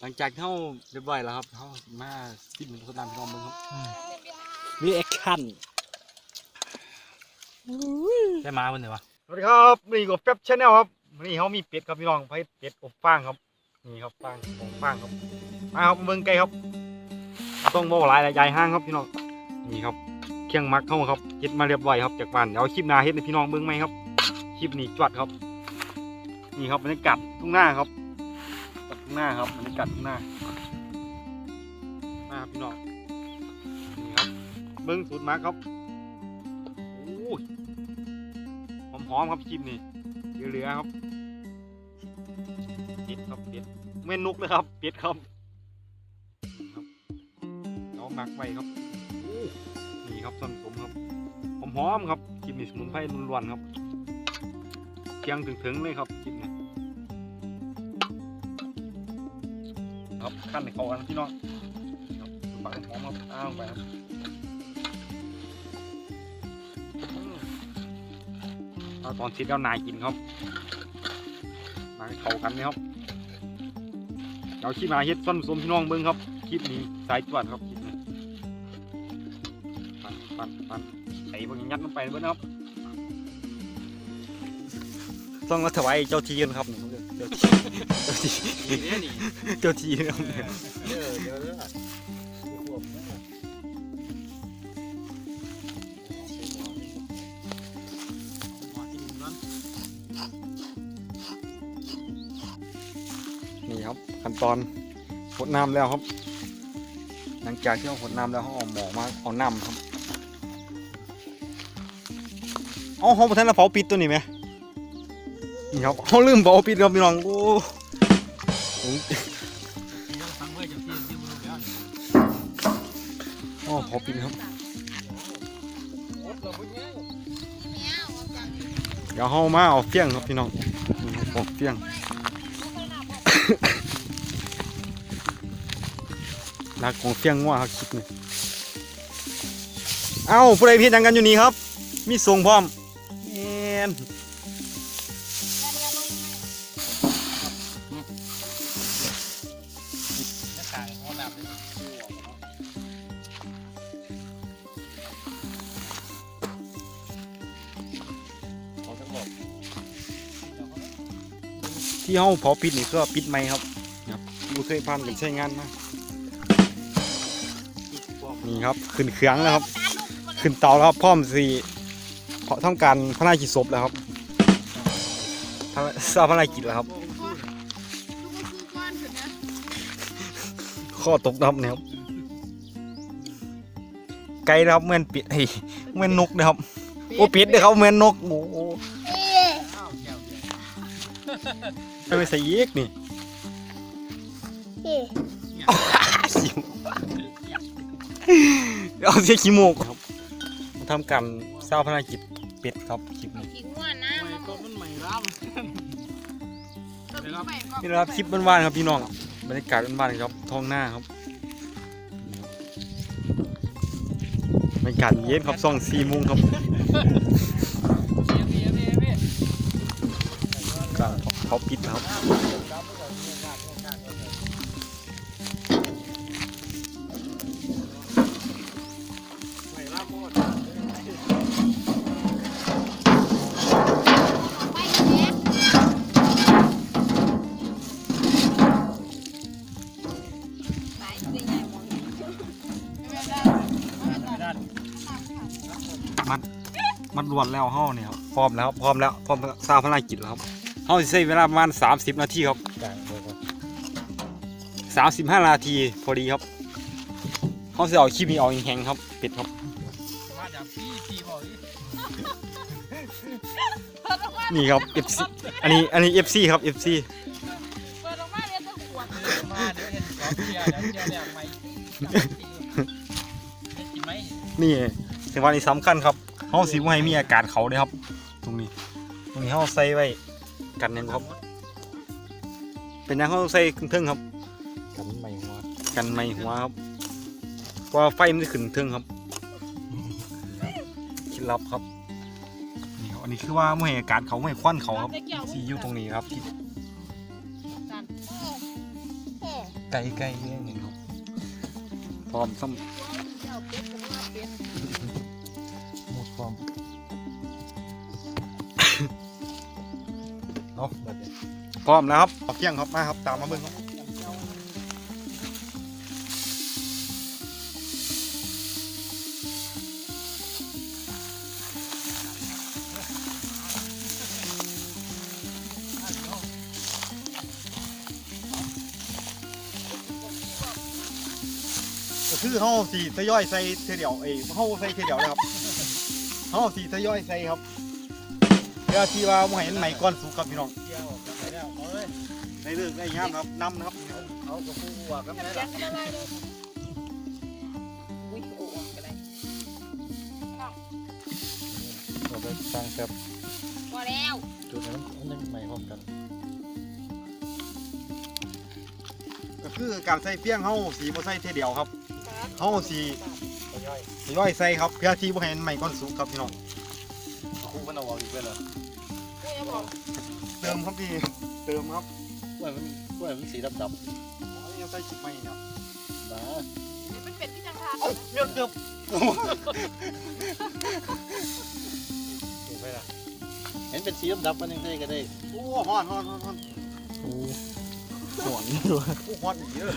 หลังจากที่เขาเรียบร้อยแล้วครับเขามาซิมสนามพี่น้องเมืองครับรีแอคชั่นใช่มาวันไหนวะสวัสดีครับนี่ก็แป๊บชาแนลครับนี่เขามีเป็ดครับพี่น้องไผ่เป็ดอบฟางครับนี่ครับฟางของฟางครับมาครับเมืองไกลครับ ต้องบอกหลายหลายห้างครับพี่น้องนี่ครับเครื่องมักเข้าครับเฮ็ดมาเรียบร้อยครับจากบ้านเดี๋ยวเอาคลิปหน้าเฮ็ดให้พี่น้องเบิ่งไหมครับคลิปนี้จวดครับ นี่ครับบรรยากาศทุ่งหน้าครับ ทุ่งหน้าครับบรรยากาศทุ่งหน้ามาครับพี่น้องนี่ครับเบิ้งสูตรมาครับโอ้ยหอมๆครับคลิปนี้เหลือๆครับเป็ดครับเป็ดเม่นนุกเลยครับเป็ดครับครับเอาหมักไว้ครับนี่ครับส่วนสมครับหอมๆครับคลิปนี้สมุนไพรล้วนๆครับเคียงถึงๆเลยครับกิน ครับขั้นในเขากันพี่น้องครับปักหอมครับอ้าวไปครับเอาตอนชิดแล้วนายกินครับมาเขากันนะครับเดี๋ยวชิมาเฮ็ดส้นสมพี่น้องเบิ้งครับคลิปนี้สายจวดครับคลิปนี้ปันปันปันใส่พวกนี้ยัดลงไปเบิ้งนะครับต้องมาถวายเจ้าที่กันครับ เจ้าที่เจ้าที่เจ้าที่นะครับนี่ครับขั้นตอนหดน้ำแล้วครับ หลังจากที่เราหดน้ำแล้วเขาเอาหมอมาเอาน้ำครับเอาเขาประทานเราเผาปิดตัวนี้ไหม นี่ครับเขาลืมบอกปิดครับพี่น้องโอ้โอ้ขอปิดครับเดี๋ยวเขามาเอาเฟี้ยงครับพี่น้องบอาเฟี้ยงรักของเฟี้ยงว่าครับคลิปนี้เอ้าผู้ใดพิดยังกันอยู่นี่ครับ มีส่งพร้อม ที่เขาเผาปิดนี่คือว่าปิดไหมครับครับบูเคยผ่านกันใช้งานมากนี่ครับขึ้นเครื่องแล้วครับ ขึ้นเตาแล้วครับพร้อมสีเพาะทำการพระนากิจศพแล้วครับทำทราบพระนากิจแล้วครับข้อตกดำเนี่ยครับไก่นะครับเหมือนเป็ดเฮ้ยเหมือนนกนะครับโอ้เป็ดเลยครับเหมือนนกโอ้โห ไม่ไปใส่เยกนี่สิวเอาเสียขี้โมกครับมาทำการเศร้าพนักกิจเป็ดครับคลิปนี้ขิงว่านะมันต้นมันใหม่ร่ต้นใหม่ก็นี่นะครับคลิปบ้านๆครับพี่น้องบรรยากาศบ้านๆครับท้องหน้าครับบรรยากาศเย็นครับส่องสี่โมุงครับ เขาปิดครับมันรวนแล้วเฮาเนี่ยครับพร้อมแล้วครับพร้อมแล้ว พร้อมสร้างพลังกิจแล้วครับ เฮาสิใช้เวลาประมาณ 30 นาทีครับ35นาทีพอดีครับเฮาสิเอาคลิปนี้เอาแห้งๆครับเป็ดครับมาจากพี่พี่บอกดินี่ครับ FC อันนี้อันนี้ FC ครับ FC เปิดออกมาเลยต้องขวดมาเดี๋ยวเห็นสองเทียแล้วเทียเนี่ยไม่ให้กินไหมนี่สิ่งวันนี้สำคัญครับเฮาสิบ่ให้มีอาการเขาเลยครับ ตรงนี้ ตรงนี้เฮาใส่ไว้ กันหยังครับ เป็นหยังเฮาใส่เครื่องๆครับกันใหม่หัวกันไม่หัวครับเพราะว่าไฟมันจะขึ้นเทิงครับคิดลับครับนี่ครับอันนี้คือว่าไม่ให้อากาศเขาไม่ให้ควันเขาครับสีอยู่ตรงนี้ครับที่จันไก่ไก่เนี่ยนี่ครับพร้อมซ้เพร้อมแล้วครับเอาเที่ยงครับมาครับตามมาเบิ่งครับคือเฮาสีทยอยใส่เทเดียวเอ้เฮาใส่เทเดียวนะครับเฮาสีทยอยใส่ครับเพื่อที่ว่าบ่ให้มันไหม้ก่อนสุกครับพี่น้อง ในเรื่องได้ยามนะครับนำนะครับเอากับผู้ว่ากันน้ำได้แข็ละงก็ละลายเลยอุ้ยโอ้โหก็ได้เราไปสร้างแซ่บพอแล้วจุดนั้นมันยังใหม่พร้อมกันก็คือการใส่เพียงเฮาสีบ่ใส่เทเดียวครับเฮาสีย่อยทยอยใส่ครับเพื่อที่บ่ให้มันไหม้ก่อนสุกครับพี่น้องคู่มันเอาออกอีกไปเลยอุ้ยเอาบอกเติมครับพี่เติมครับ กล้วยมันกล้วยมันสีดำอ๋อยังใส่ชิบไม่เนี่ยๆนะมันเป็ดที่จังทานเอ้าเกือบเกือบเก็บไปละเห็นเป็นสีดำๆมันยังได้ก็ได้โอ้ฮ้อนฮ้อนฮ้อนฮ้อนโอ้หวนด้วยโอ้ฮ้อนอีกเยอะ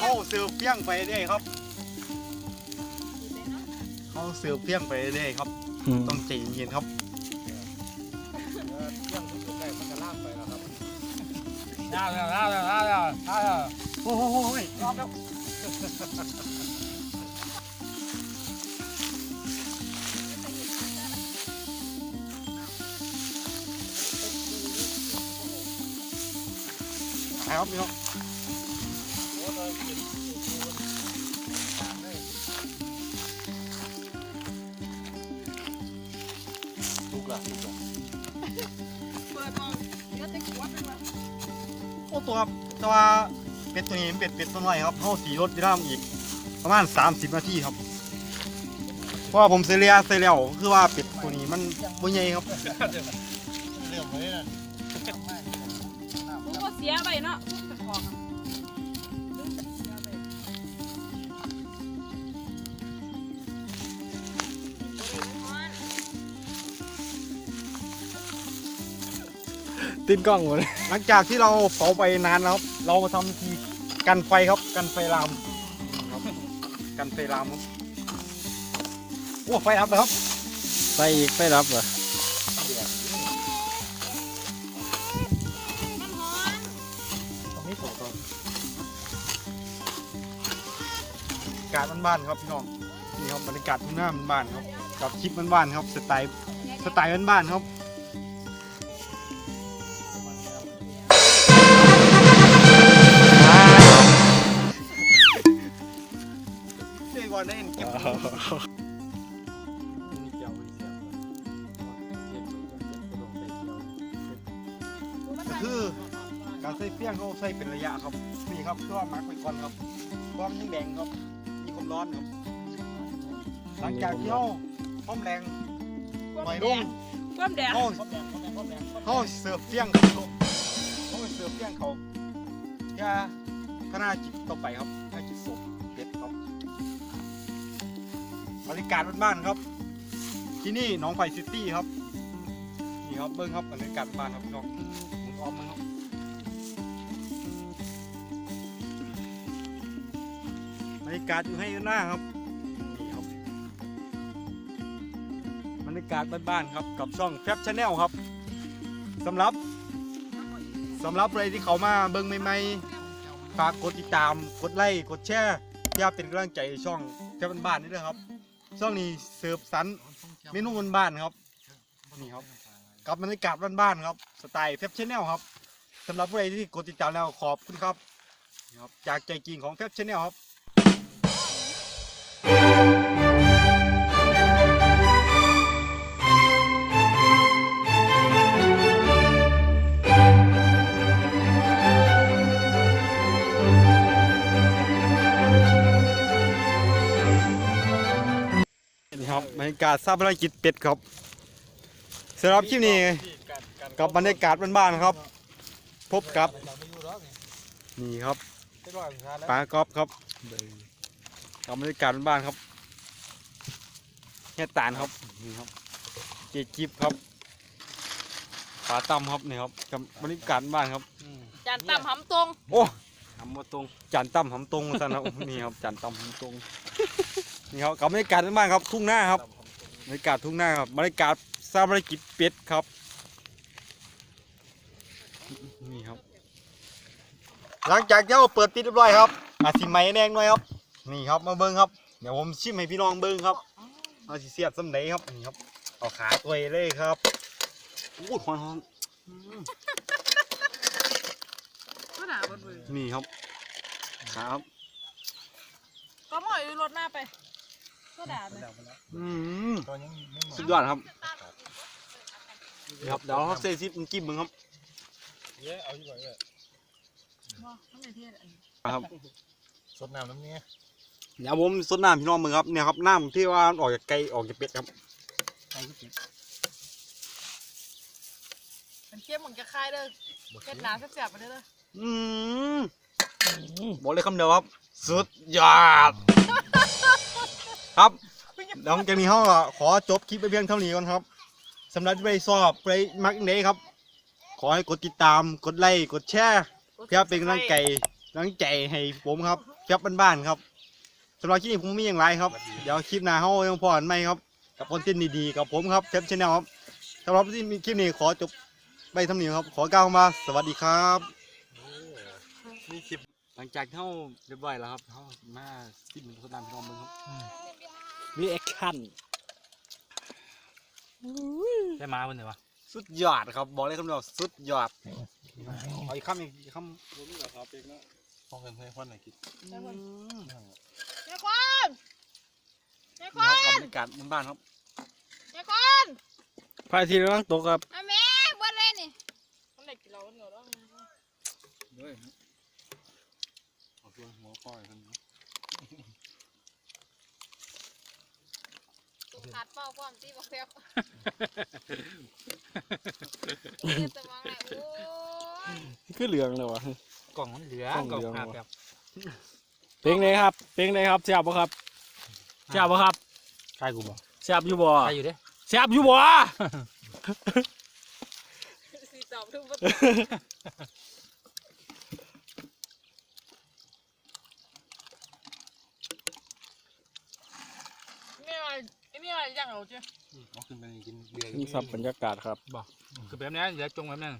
เฮาเสิร์ฟเพียงไปเรื่อยครับเฮาเสิร์ฟเพียงไปเรื่อยครับ ต้องใจเย็นๆครับ ลาวแล้วลากแล้วลากแล้วลากแล้วโอ้โหรอบแล้วไปครับพี่น้อง ตัวครับแต่ว่าเป็ดตัวนี้เป็นเป็ดเป็ดตัวน้อยครับเฮาสีรถเวลาอีก ประมาณ 30 นาทีครับ เพราะว่าผมเซเลียเซเลียวคือว่าเป็ดตัวนี้มันบ่ใหญ่ครับเรื่องไว้นั่นกูก็เสียไปเนาะกูจะของอะ ติดกล้องหมดเลยหลังจากที่เราเผาไปนานแล้วครับ เรามาทำทีกันไฟครับ กันไฟลามครับกันไฟลามครับโอ้ไฟอัพแล้วครับไปอีกไปรับเหรอมันหอนตรงนี้ถูกต้องบรรยากาศบ้านๆครับพี่น้องนี่ครับบรรยากาศทุ่งหน้าบ้านๆครับกับคลิปบ้านๆครับสไตล์สไตล์บ้านๆครับ ดี๋ยวก่อนได้เห็นเก็บก็คือการใส่เฟี้ยงเขาใส่เป็นระยะครับนี่ครับเพื่อว่ามักไปก่อนครับความยังแดงครับ มีความร้อนครับ หลังจากที่เขาพร้อมแรงหน่อยลงความแดงเขาเขาเสิร์ฟเฟี้ยงครับเขาเสิร์ฟเฟี้ยงเขาแค่พนาจิตต่อไปครับ บรรยากาศบ้านๆครับ ที่นี่หนองไผ่ซิตี้ครับนี่ครับเบิ้งครับบรรยากาศบ้านครับพี่น้องมึงออมมึงครับบรรยากาศอยู่ให้หน้าครับนี่ครับบรรยากาศบ้านๆครับกับช่องแฟบชาแนลครับสำหรับสำหรับใครที่เขามาเบิ่งใหม่ๆฝากกดติดตามกดไลค์กดแชร์เพื่อเป็นกำลังใจช่องแฟบบ้านๆนี่ด้วยครับ ช่องนี้เสิร์ฟสรรค์เมนูบ้านๆครับนี่ครับกับบรรยากาศบ้านๆครับสไตล์แฟบชาแนลครับสำหรับใครที่กดติดตามแล้วขอบคุณครับนี่ครับจากใจจริงของแฟบชาแนลครับ รับบรรยากาศซาบภารกิจเป็ดครับสำหรับคลิปนี้กับบรรยากาศบ้านๆครับ พบกับนี่ครับไม่รอดสุดท้ายแล้วปลากรอบครับกับบรรยากาศบ้านๆครับแค่ตาลครับนี่ครับเจจิบครับปลาตำครับนี่ครับกับบรรยากาศบ้านครับจานต่ำหำตรงโอ้ทำมาตรงจานตั้มหำตรงสันครับนี่ครับจานตั้มหำตรง นี่ครับกับบรรยากาศบ้านๆครับทุ่งหน้าครับบรรยากาศทุ่งหน้าครับบรรยากาศซาบริกิจเป็ดครับนี่ครับ หลังจากเจ้าเปิดปิดเรียบร้อยครับอาสิไหมแดงหน่อยครับนี่ครับมาเบิ้งครับเดี๋ยวผมชิมให้พี่น้องเบิ้งครับเอาสิเสียบสำไหนครับนี่ครับเอาขาตัวเลยครับอู้หอนหอนอืมก็หนาบนมือนี่ครับขาครับก็หมอยรถหน้าไป ก็ด่าเลยอืมตอนยังยังสุดยอดครับนี่ครับเดี๋ยวเราเซซิปจิ้มมึงครับเยอะเอาอยู่ก่อนเลยว่าไม่ในเทศอันนี้ครับสดน้ำน้ำเนี้ยเดี๋ยวผมสดน้ำพี่น้องมึงครับเนี่ยครับน้ำที่ว่าออกจากไก่ออกจากเป็ดครับมันเข้มเหมือนจะคายเด้อเก็ดหนาแสบๆไปเด้ออืมบอกเลยคำเดียวครับ สุดยอด ครับหลังจากนี้เขาก็ขอจบคลิปไปเพียงเท่านี้ก่อนครับสำหรับที่ไปชอบไปมักเนครับ ขอให้กดติดตามกดไลค์กดแชร์เพื่อเป็นกำลังใจกำลังใจให้ผมครับเพียบบ้านๆครับสำหรับคลิปนี้ผมมีอย่างไรครับ เดี๋ยวคลิปหน้าเขายังพอกันไหมครับ กับคอนเทนต์ดีๆกับผมครับเทปชแนลครับสำหรับที่มีคลิปนี้ขอจบไปเทำนี้ครับ ขอกล่าวคำว่าสวัสดีครับนี่คลิป ลังจากที่เขาเรียบร้อยแล้วครับเขามาสิบหนึ่งสนามพี่น้องมึงครับรีแอคชั่นได้มาวันไหนวะสุดยอดครับ บอกเลยคำเดียวสุดยอดเอาอีกคำอีกอีกคำผมนี่เหรอครับเองนะห้องกันให้ควันหน่อยกินแม่ควันแม่ควันแม่คนี่วัครับกับบรนรยากาศบ้านๆครับแม่ควันพระอาทิตย์กำลังตกครับแม่แม่บนเลยนี่มันเด็กกินเราเหนียวแล้วด้วยเอา ตัวหัวข้อยคนนี้ขาดเป้าความตีบอกเพียบเรียกสมองเลยโอ้ยคือเหลืองเลยวะ กล่องมันเหลือกล่องเหลืองกล่องแบบเพลงเลยครับเพลงเลยครับเสียบบ่ครับเสียบบ่ครับใช่กูบอกเสียบอยู่บ่ใช่อยู่เด้เสียบอยู่บ่สีตอบทุกประนี่ อะไรนี่อะไรยังเหรอเจ๊เอาขึ้นไปกินเบียร์นี่ครับบรรยากาศครับ คือแบบนี้เดี๋ยวจงแบบนั้น